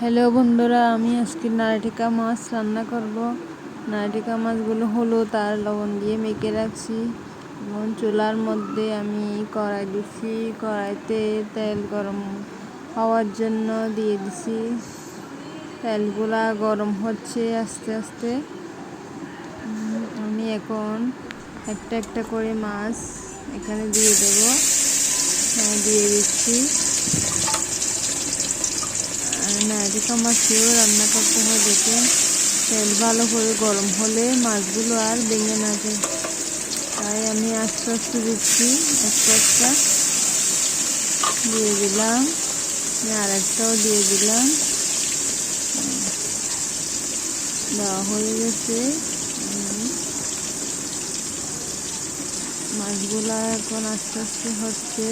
Hello বন্ধুরা আমি আজকে নারটিকা মাছ রান্না করব। নারটিকা মাছগুলো হলুদ আর লবণ দিয়ে মেখে রাখছি। এবং চুলার মধ্যে আমি কড়াই দিছি। কড়াইতে তেল গরম হওয়ার জন্য দিয়ে দিছি। তেলগুলা গরম হচ্ছে আস্তে আস্তে। আমি এখন একটা একটা করে মাছ এখানে দিয়ে দেবো। হ্যাঁ, দিয়ে দিচ্ছি। নারিকা মাছও রান্না করতে হয় দেখুন। তেল ভালো করে গরম হলে মাছগুলো আর ভেঙে না যায়। তাই আমি আস্তে আস্তে দিচ্ছি একটা একটা দিয়ে দিলাম আর একটাও দিয়ে দিলাম। দেওয়া হয়ে গেছে। মাছগুলা এখন আস্তে আস্তে হচ্ছে।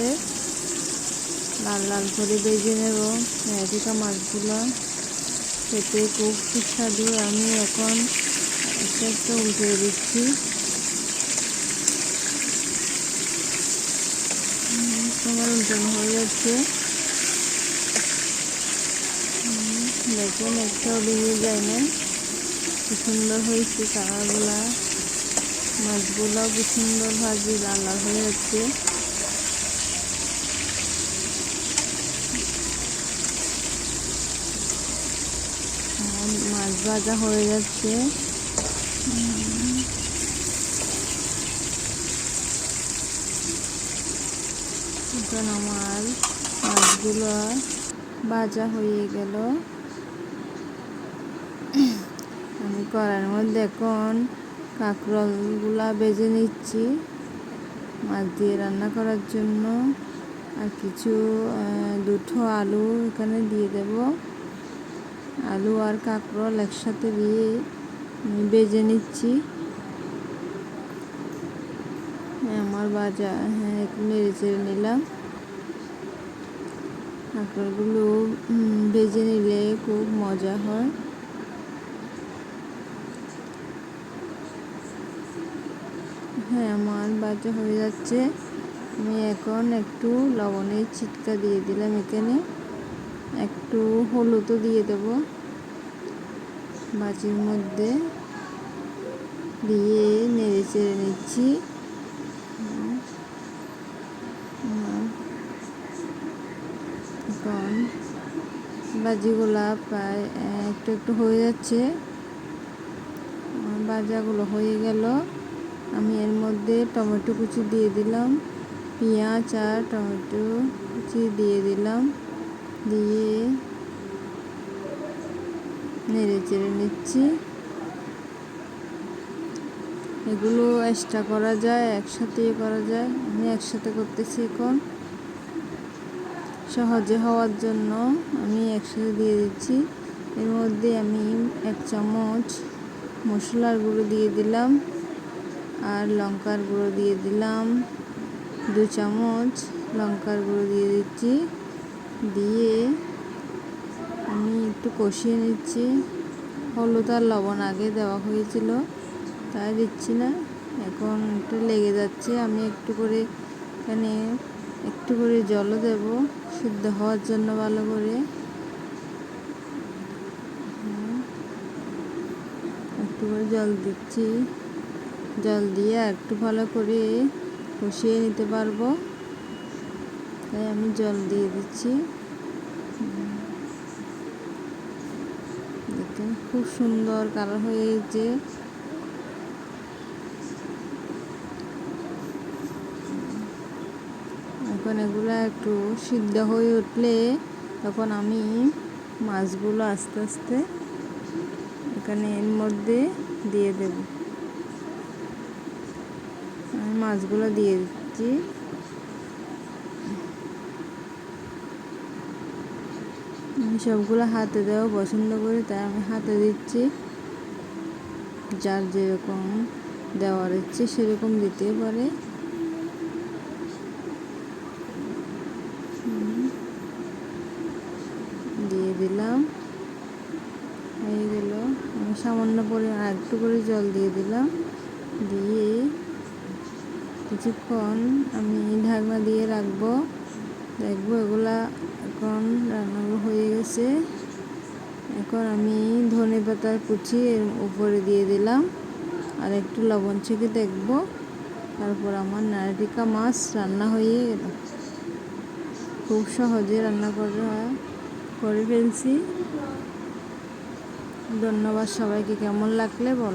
লাল লাল করে বেজে নেব। মেয়াদিকা মাছগুলো খেতে খুব সুস্বাদু। আমি এখন একটা একটা উল্টে দিচ্ছি। তোমার উল্টানো হয়ে যাচ্ছে। দেখুন একটাও ভেঙে যায় না। কি সুন্দর হয়েছে কালারগুলা। মাছগুলো কি সুন্দর ভাজি, লাল লাল হয়ে যাচ্ছে। মাছ ভাজা হয়ে যাচ্ছে। আমার মাছগুলো ভাজা হয়ে গেল। আমি করার মধ্যে এখন কাঁকরোলগুলা বেজে নিচ্ছি, মাছ দিয়ে রান্না করার জন্য। আর কিছু দুটো আলু এখানে দিয়ে দেবো। আলু আর কাঁকরোল একসাথে দিয়ে বেজে নিচ্ছি। আমার বাজা হ্যাঁ একটু নেড়ে চেড়ে নিলাম। কাঁকরোলগুলো বেজে নিলে খুব মজা হয়। হ্যাঁ আমার বাজা হয়ে যাচ্ছে। আমি এখন একটু লবণের ছিটকা দিয়ে দিলাম এখানে। একটু হলুদও দিয়ে দেব। বাজির মধ্যে দিয়ে নেড়ে চেড়ে নিচ্ছি। এখন বাজিগুলা প্রায় একটু একটু হয়ে যাচ্ছে। বাজাগুলো হয়ে গেল। আমি এর মধ্যে টমেটো কুচি দিয়ে দিলাম, পেঁয়াজ আর টমেটো কুচি দিয়ে দিলাম। দিয়ে নেড়ে চেড়ে নিচ্ছি। এগুলো এক্সট্রা করা যায়, একসাথে করা যায়। আমি একসাথে করতেছি এখন। সহজে হওয়ার জন্য আমি একসাথে দিয়ে দিচ্ছি। এর মধ্যে আমি এক চামচ মশলার গুঁড়ো দিয়ে দিলাম আর লঙ্কার গুঁড়ো দিয়ে দিলাম। দু চামচ লঙ্কার গুঁড়ো দিয়ে দিচ্ছি। দিয়ে আমি একটু কষিয়ে নিচ্ছি। হলুদ আর লবণ আগে দেওয়া হয়েছিল, তাই দিচ্ছি না। এখন একটু লেগে যাচ্ছে। আমি একটু করে এখানে একটু করে জলও দেব, সিদ্ধ হওয়ার জন্য ভালো করে। একটু করে জল দিচ্ছি। জল দিয়ে একটু ভালো করে কষিয়ে নিতে পারব। তাই আমি জল দিয়ে দিচ্ছি। দেখেন, খুব সুন্দর কালার হয়েছে। এখন এগুলো একটু সিদ্ধ হয়ে উঠলে তখন আমি মাছগুলো আস্তে আস্তে এখানে এর মধ্যে দিয়ে দেব। আমি মাছগুলো দিয়ে দিচ্ছি। আমি সবগুলো হাতে দেওয়া পছন্দ করি, তাই আমি হাতে দিচ্ছি। যার যেরকম দেওয়ার ইচ্ছে সেরকম দিতে পারে। দিয়ে দিলাম। হয়ে গেল। আমি সামান্য পরিমাণ একটু করে জল দিয়ে দিলাম। দিয়ে কিছুক্ষণ আমি ঢাকনা দিয়ে রাখব। দেখব, এগুলা এখন রান্নাগুলো হয়ে গেছে। এখন আমি ধনে পাতার কুচি এর উপরে দিয়ে দিলাম আর একটু লবণ চেখে দেখব। তারপর আমার নারটিকা মাছ রান্না হয়ে গেল। খুব সহজে রান্না করা হয়, করে ফেলছি। ধন্যবাদ সবাইকে, কেমন লাগলে বলো।